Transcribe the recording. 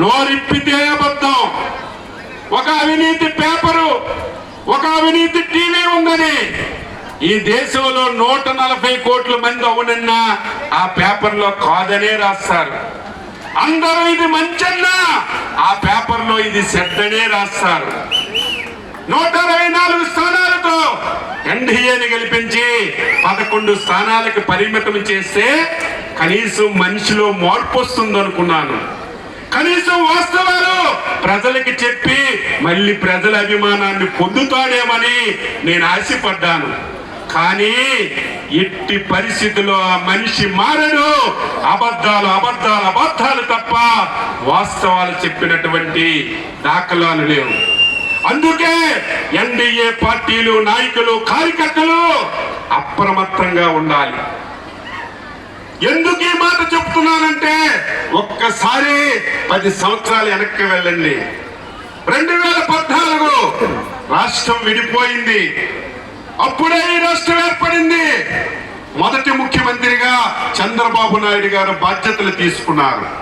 నోరిప్పితే అబద్ధం ఒక అవినీతి పేపరు ఒక అవినీతి టీవీ ఉందని. ఈ దేశంలో నూట నలభై కోట్ల మంది అవునన్నా ఆ పేపర్లో కాదనే రాస్తారు. అందరూ ఇది మంచన్నా ఆ పేపర్లో ఇది చెడ్డనే రాస్తారు. నూట అరవై నాలుగు స్థానాలతో ఎన్డీఏని గెలిపించి పదకొండు స్థానాలకు పరిమితం చేస్తే కనీసం మనిషిలో మార్పు వస్తుంది అనుకున్నాను కనీసం వాస్తవాలు ప్రజలకి చెప్పి మళ్ళీ ప్రజల అభిమానాన్ని పొందుతాడేమని నేను ఆశపడ్డాను. కానీ ఎట్టి పరిస్థితుల్లో ఆ మనిషి మారడు. అబద్ధాలు అబద్ధాలు అబద్ధాలు తప్ప వాస్తవాలు చెప్పినటువంటి దాఖలాలు లేవు. అందుకే ఎన్డీఏ పార్టీలు నాయకులు కార్యకర్తలు అప్రమత్తంగా ఉండాలి. ఎందుకు చెప్తున్నానంటే ఒక్కసారి పది సంవత్సరాలు వెనక్కి వెళ్ళండి. రెండు వేల పద్నాలుగు రాష్ట్రం విడిపోయింది. అప్పుడే ఈ రాష్ట్రం ఏర్పడింది. మొదటి ముఖ్యమంత్రిగా చంద్రబాబు నాయుడు గారు బాధ్యతలు తీసుకున్నారు.